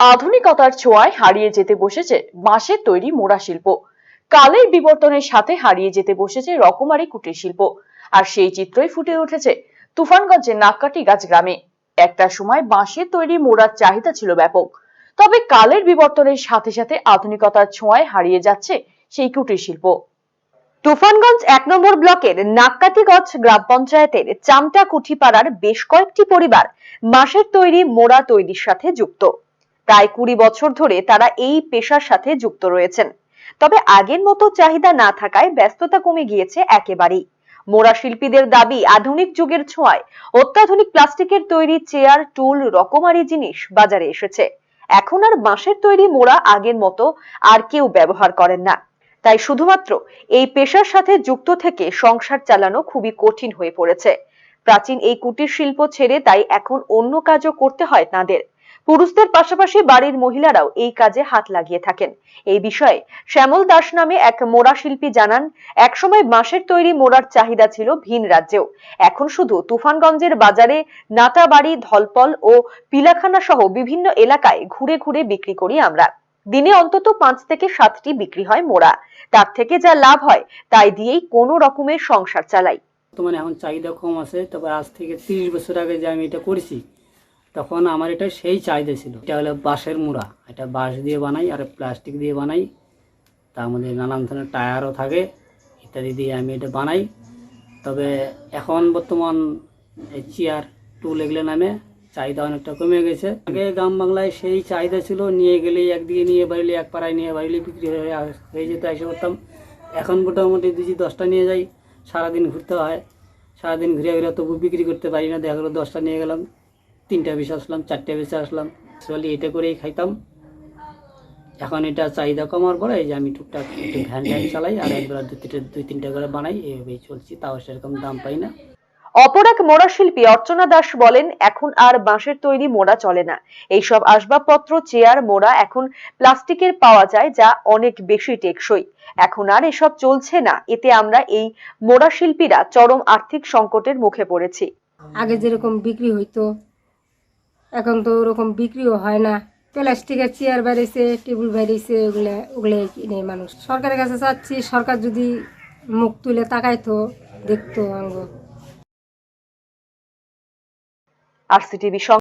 আধুনিকতার ছোঁয়ায় হারিয়ে যেতে বসেছে বাঁশের তৈরি মোড়া শিল্প। কালের বিবর্তনের সাথে হারিয়ে যেতে বসেছে রকমারি কুটির শিল্প। আর সেই চিত্রই ফুটে উঠেছে তুফানগঞ্জের নাক্কাটি গাছ গ্রামে। একটা সময় বাঁশের তৈরি মোড়ার চাহিদা ছিল ব্যাপক। তবে কালের বিবর্তনের সাথে সাথে আধুনিকতার ছোঁয়ায় হারিয়ে যাচ্ছে সেই কুটির শিল্প। তুফানগঞ্জ এক নম্বর ব্লকের নাক্কাতিগঞ্জ গ্রাম পঞ্চায়েতের চামটা কুঠিপাড়ার বেশ কয়েকটি পরিবার বাঁশের তৈরি মোড়া তৈরির সাথে যুক্ত। প্রায় কুড়ি বছর ধরে তারা এই পেশার সাথে যুক্ত রয়েছেন। তবে আগের মতো চাহিদা না থাকায় ব্যস্ততা কমে গিয়েছে একেবারেই। মোড়া শিল্পীদের দাবি, আধুনিক যুগের ছোঁয়ায় অত্যাধুনিক প্লাস্টিকের তৈরি চেয়ার, টুল রকমারি জিনিস বাজারে এসেছে। এখন আর বাঁশের তৈরি মোড়া আগের মতো আর কেউ ব্যবহার করেন না। তাই শুধুমাত্র এই পেশার সাথে যুক্ত থেকে সংসার চালানো খুবই কঠিন হয়ে পড়েছে। প্রাচীন এই কুটির শিল্প ছেড়ে তাই এখন অন্য কাজও করতে হয় তাদের। পুরুষদের পাশাপাশি বাড়ির মহিলারাও এই কাজে হাত লাগিয়ে থাকেন। এই বিষয়ে শ্যামল দাস নামে এক মোড়া শিল্পী জানান, একসময় বাঁশের তৈরি মোড়ার চাহিদা ছিল ভিন রাজ্যেও। এখন শুধু তুফানগঞ্জের বাজারে নাটাবাড়ি, ধলপল ও পিলাখানা সহ বিভিন্ন এলাকায় ঘুরে ঘুরে বিক্রি করি আমরা। দিনে অন্তত পাঁচ থেকে সাতটি বিক্রি হয় মোড়া। তার থেকে যা লাভ হয় তাই দিয়েই কোনো রকমের সংসার চালাই। বর্তমানে এখন চাহিদা কম আছে, তবে আজ থেকে তিরিশ বছর আগে যে আমি এটা করেছি তখন আমার এটা সেই চাহিদা ছিল। এটা হলো বাঁশের মুড়া। এটা বাঁশ দিয়ে বানাই আর প্লাস্টিক দিয়ে বানাই। তার মধ্যে নানান ধরনের টায়ারও থাকে, ইত্যাদি দিয়ে আমি এটা বানাই। তবে এখন বর্তমান এই চেয়ার, টুল এগুলো নামে চাহিদা অনেকটা কমে গেছে। আগে গ্রাম বাংলায় সেই চাহিদা ছিল, নিয়ে গেলেই একদিকে নিয়ে বাড়িলে এক পাড়ায় নিয়ে বাড়িলে বিক্রি হয়ে হয়ে যেত, এসে করতাম। এখন মোটামুটি দুজি দশটা নিয়ে যাই, সারাদিন ঘুরতে হয়। সারাদিন ঘুরে ঘুরে তবু বিক্রি করতে পারি না, দেখা গেলো দশটা নিয়ে গেলাম। তিনটা বেশি আসলাম চারটে বেশি আসলাম। আসলে এটা করেই খাইতাম। এখন এটা চাহিদা কমার পরে এই যে আমি টুকটাক একটু ভ্যান ট্যান চালাই আর একবার দু তিনটে দুই তিনটা করে বানাই এইভাবেই চলছি। তাও সেরকম দাম পাই না। অপর এক মোড়া শিল্পী অর্চনা দাস বলেন এখন আর বাঁশের তৈরি মোড়া চলে না। এইসব আসবাবপত্র চেয়ার মোড়া এখন প্লাস্টিকের পাওয়া যায় যা অনেক বেশি টেকসই। এখন আর এসব চলছে না। এতে আমরা এই মোড়া শিল্পীরা চরম আর্থিক সংকটের মুখে পড়েছি। আগে যেরকম বিক্রি হইতো এখন তো ওরকম বিক্রিও হয় না। প্লাস্টিকের চেয়ার বেরিয়েছে টেবিল বেরিয়েছে ওগুলো ওগুলো কিনে মানুষ। সরকারের কাছে চাচ্ছি, সরকার যদি মুখ তুলে তাকাইতো, দেখতো আঙ্গ। আর সিটিভি